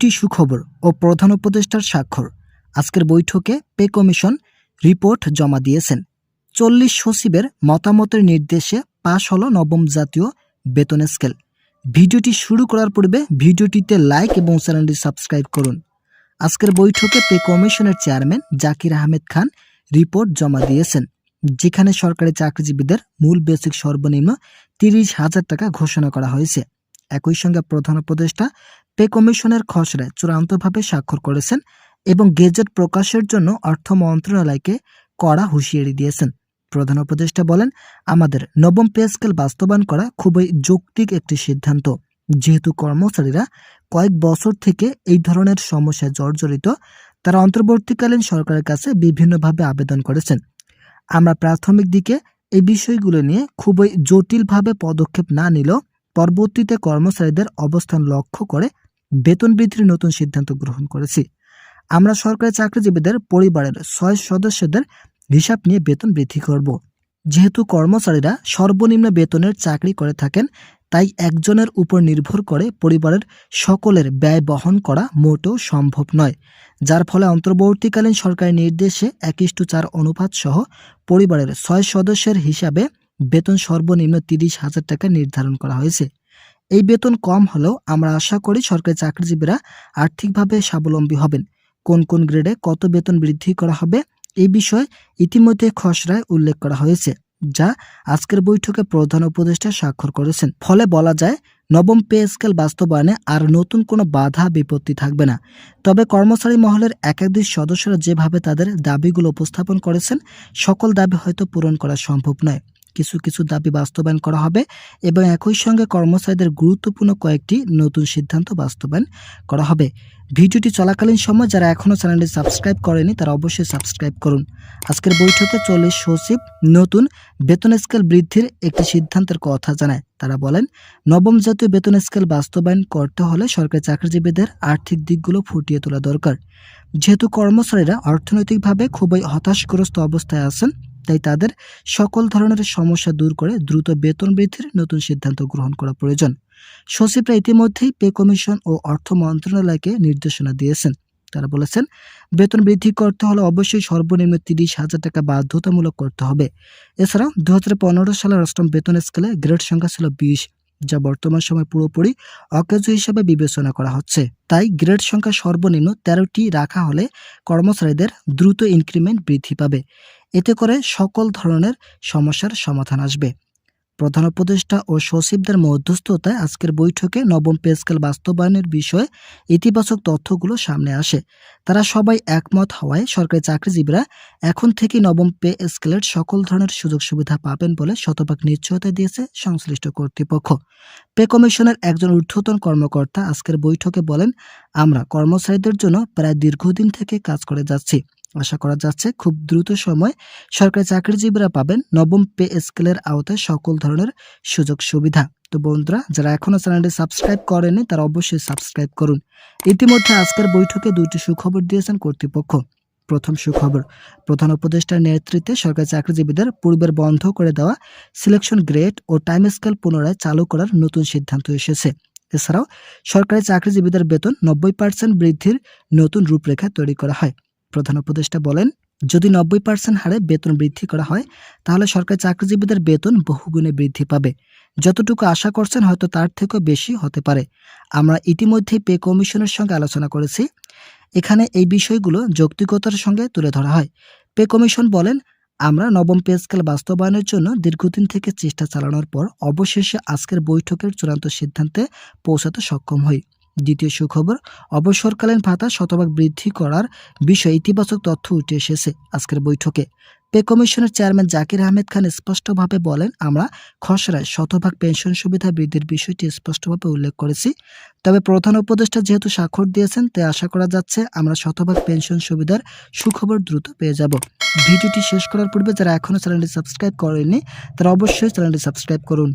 দুইটি সুখবর ও প্রধান উপদেষ্টার স্বাক্ষর। আজকের বৈঠকে পে কমিশন রিপোর্ট জমা দিয়েছেন। চল্লিশ সচিবের মতামতের নির্দেশে পাশ হল নবম জাতীয় বেতন স্কেল। ভিডিওটি শুরু করার পূর্বে ভিডিওটিতে লাইক এবং চ্যানেলটি সাবস্ক্রাইব করুন। আজকের বৈঠকে পে কমিশনের চেয়ারম্যান জাকির আহমেদ খান রিপোর্ট জমা দিয়েছেন, যেখানে সরকারি চাকরিজীবীদের মূল বেসিক সর্বনিম্ন তিরিশ হাজার টাকা ঘোষণা করা হয়েছে। একই সঙ্গে প্রধান উপদেষ্টা পে কমিশনের খসড়ায় চূড়ান্তভাবে স্বাক্ষর করেছেন এবং গেজেট প্রকাশের জন্য অর্থ মন্ত্রণালয়কে কড়া হুঁশিয়ারি দিয়েছেন। প্রধান উপদেষ্টা বলেন, আমাদের নবম পে স্কেল বাস্তবায়ন করা খুবই যৌক্তিক একটি সিদ্ধান্ত। যেহেতু কর্মচারীরা কয়েক বছর থেকে এই ধরনের সমস্যায় জর্জরিত, তারা অন্তর্বর্তীকালীন সরকারের কাছে বিভিন্নভাবে আবেদন করেছেন। আমরা প্রাথমিক দিকে এই বিষয়গুলো নিয়ে খুবই জটিলভাবে পদক্ষেপ না নিলেও পরবর্তীতে কর্মচারীদের অবস্থান লক্ষ্য করে বেতন বৃদ্ধির নতুন সিদ্ধান্ত গ্রহণ করেছি। আমরা সরকারি চাকরিজীবীদের, পরিবারের ছয় সদস্যদের হিসাব নিয়ে বেতন বৃদ্ধি করব। যেহেতু কর্মচারীরা সর্বনিম্ন বেতনের চাকরি করে থাকেন, তাই একজনের উপর নির্ভর করে পরিবারের সকলের ব্যয় বহন করা মোটেও সম্ভব নয়। যার ফলে অন্তর্বর্তীকালীন সরকারি নির্দেশে এক ইস্টু চার অনুপাত সহ পরিবারের ছয় সদস্যের হিসাবে বেতন সর্বনিম্ন তিরিশ হাজার টাকা নির্ধারণ করা হয়েছে। এই বেতন কম হলেও আমরা আশা করি সরকারি চাকরিজীবীরা আর্থিকভাবে স্বাবলম্বী হবেন। কোন কোন গ্রেডে কত বেতন বৃদ্ধি করা হবে এই বিষয়ে ইতিমধ্যে খসড়ায় উল্লেখ করা হয়েছে, যা আজকের বৈঠকে প্রধান উপদেষ্টা স্বাক্ষর করেছেন। ফলে বলা যায়, নবম পে স্কেল বাস্তবায়নে আর নতুন কোনো বাধা বিপত্তি থাকবে না। তবে কর্মচারী মহলের একাধিক সদস্যরা যেভাবে তাদের দাবিগুলো উপস্থাপন করেছেন, সকল দাবি হয়তো পূরণ করা সম্ভব নয়। কিছু কিছু দাবি বাস্তবায়ন করা হবে এবং একই সঙ্গে কর্মচারীদের গুরুত্বপূর্ণ কয়েকটি নতুন সিদ্ধান্ত বাস্তবায়ন করা হবে। ভিডিওটি চলাকালীন সময় যারা এখনও চ্যানেলটি সাবস্ক্রাইব করেনি, তারা অবশ্যই সাবস্ক্রাইব করুন। আজকের বৈঠকে চল্লিশ সচিব নতুন বেতন স্কেল বৃদ্ধির একটি সিদ্ধান্তের কথা জানায়। তারা বলেন, নবম জাতীয় বেতন স্কেল বাস্তবায়ন করতে হলে সরকারি চাকরিজীবীদের আর্থিক দিকগুলো ফুটিয়ে তোলা দরকার। যেহেতু কর্মচারীরা অর্থনৈতিকভাবে খুবই হতাশগ্রস্ত অবস্থায় আছেন তাই তাদের সকল ধরনের সমস্যা দূর করে দ্রুত বেতন বৃদ্ধির নতুন সিদ্ধান্ত গ্রহণ করা প্রয়োজন। সচিবরা ইতিমধ্যেই পে কমিশন ও অর্থ মন্ত্রণালয়কে নির্দেশনা দিয়েছেন। তারা বলেছেন, বেতন বৃদ্ধি করতে হলে অবশ্যই সর্বনিম্ন তিরিশ হাজার টাকা বাধ্যতামূলক করতে হবে। এছাড়া দু পনেরো সালের অষ্টম বেতন স্কেলে গ্রেড সংখ্যা ছিল বিশ। যা বর্তমান সময় পুরোপুরি অকেজ হিসেবে বিবেচনা করা হচ্ছে। তাই গ্রেড সংখ্যা সর্বনিম্ন তেরোটি রাখা হলে কর্মচারীদের দ্রুত ইনক্রিমেন্ট বৃদ্ধি পাবে। এতে করে সকল ধরনের সমস্যার সমাধান আসবে। প্রধান উপদেষ্টা ও সচিবদের মধ্যস্থতায় আজকের বৈঠকে নবম পে স্কেল বাস্তবায়নের বিষয়ে ইতিবাচক তথ্যগুলো সামনে আসে। তারা সবাই একমত হওয়ায় সরকারি চাকরিজীবীরা এখন থেকে নবম পে স্কেলের সকল ধরনের সুযোগ সুবিধা পাবেন বলে শতভাগ নিশ্চয়তা দিয়েছে সংশ্লিষ্ট কর্তৃপক্ষ। পে কমিশনের একজন ঊর্ধ্বতন কর্মকর্তা আজকের বৈঠকে বলেন, আমরা কর্মচারীদের জন্য প্রায় দীর্ঘদিন থেকে কাজ করে যাচ্ছি। আশা করা যাচ্ছে খুব দ্রুত সময় সরকারি চাকরিজীবীরা পাবেন নবম পে স্কেলের আওতায় সকল ধরনের সুযোগ সুবিধা। তো বন্ধুরা, যারা এখনও চ্যানেলটি সাবস্ক্রাইব করেনি তারা অবশ্যই সাবস্ক্রাইব করুন। ইতিমধ্যে আজকের বৈঠকে দুটি সুখবর দিয়েছেন কর্তৃপক্ষ। প্রথম সুখবর, প্রধান উপদেষ্টার নেতৃত্বে সরকারি চাকরিজীবীদের পূর্বের বন্ধ করে দেওয়া সিলেকশন গ্রেড ও টাইম স্কেল পুনরায় চালু করার নতুন সিদ্ধান্ত এসেছে। এছাড়াও সরকারি চাকরিজীবীদের বেতন নব্বই পার্সেন্ট বৃদ্ধির নতুন রূপরেখা তৈরি করা হয়। প্রধান উপদেষ্টা বলেন, যদি নব্বই পার্সেন্ট হারে বেতন বৃদ্ধি করা হয়, তাহলে সরকারি চাকরিজীবীদের বেতন বহুগুণে বৃদ্ধি পাবে। যতটুকু আশা করছেন হয়তো তার থেকেও বেশি হতে পারে। আমরা ইতিমধ্যেই পে কমিশনের সঙ্গে আলোচনা করেছি। এখানে এই বিষয়গুলো যৌক্তিকতার সঙ্গে তুলে ধরা হয়। পে কমিশন বলেন, আমরা নবম পে স্কেল বাস্তবায়নের জন্য দীর্ঘদিন থেকে চেষ্টা চালানোর পর অবশেষে আজকের বৈঠকের চূড়ান্ত সিদ্ধান্তে পৌঁছাতে সক্ষম হই। দ্বিতীয় সুখবর, অবসরকালীন ভাতা শতভাগ বৃদ্ধি করার বিষয়ে ইতিবাচক তথ্য উঠে এসেছে আজকের বৈঠকে। পে কমিশনের চেয়ারম্যান জাকির আহমেদ খান স্পষ্টভাবে বলেন, আমরা খসড়ায় শতভাগ পেনশন সুবিধা বৃদ্ধির বিষয়টি স্পষ্টভাবে উল্লেখ করেছি। তবে প্রধান উপদেষ্টা যেহেতু স্বাক্ষর দিয়েছেন, তাই আশা করা যাচ্ছে আমরা শতভাগ পেনশন সুবিধার সুখবর দ্রুত পেয়ে যাব। ভিডিওটি শেষ করার পূর্বে যারা এখনও চ্যানেলটি সাবস্ক্রাইব করেননি, তারা অবশ্যই চ্যানেলটি সাবস্ক্রাইব করুন।